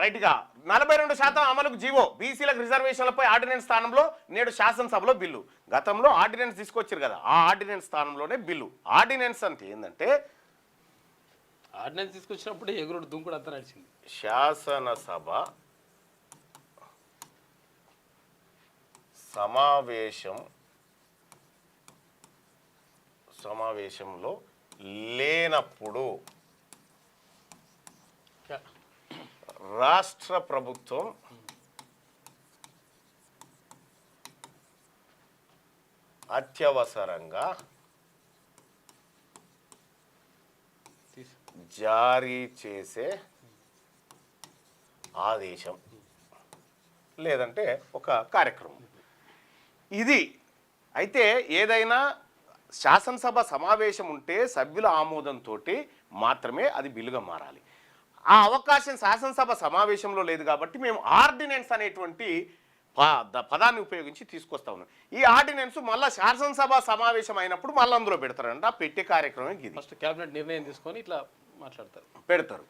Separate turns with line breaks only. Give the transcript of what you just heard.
రైట్గా. నలభై రెండు శాతం అమలుకు జీవో. బీసీలకు రిజర్వేషన్లపై ఆర్డినెన్స్ స్థానంలో నేడు శాసనసభలో బిల్లు. గతంలో ఆర్డినెన్స్ తీసుకొచ్చారు కదా ఆ ఆర్డినెన్స్ స్థానంలోనే బిల్లు. ఆర్డినెన్స్ అంటే ఏంటంటే
ఆర్డినెన్స్ తీసుకొచ్చినప్పుడు ఎగురుడు దుంకుడు అంతా నడిచింది.
శాసనసభ సమావేశం సమావేశంలో లేనప్పుడు రాష్ట్ర ప్రభుత్వం అత్యవసరంగా జారీ చేసే ఆదేశం లేదంటే ఒక కార్యక్రమం. ఇది అయితే ఏదైనా శాసనసభ సమావేశం ఉంటే సభ్యుల ఆమోదంతో మాత్రమే అది బిల్లుగా మారాలి. ఆ అవకాశం శాసనసభ సమావేశంలో లేదు కాబట్టి మేము ఆర్డినెన్స్ అనేటువంటి పదాన్ని ఉపయోగించి తీసుకొస్తా ఉన్నాం. ఈ ఆర్డినెన్స్ మళ్ళీ శాసనసభ సమావేశం అయినప్పుడు మళ్ళీ అందులో పెడతారంట పెట్టే కార్యక్రమం ఇది.
ఫస్ట్ క్యాబినెట్ నిర్ణయం తీసుకొని ఇట్లా మాట్లాడతారు.
పెడతారు.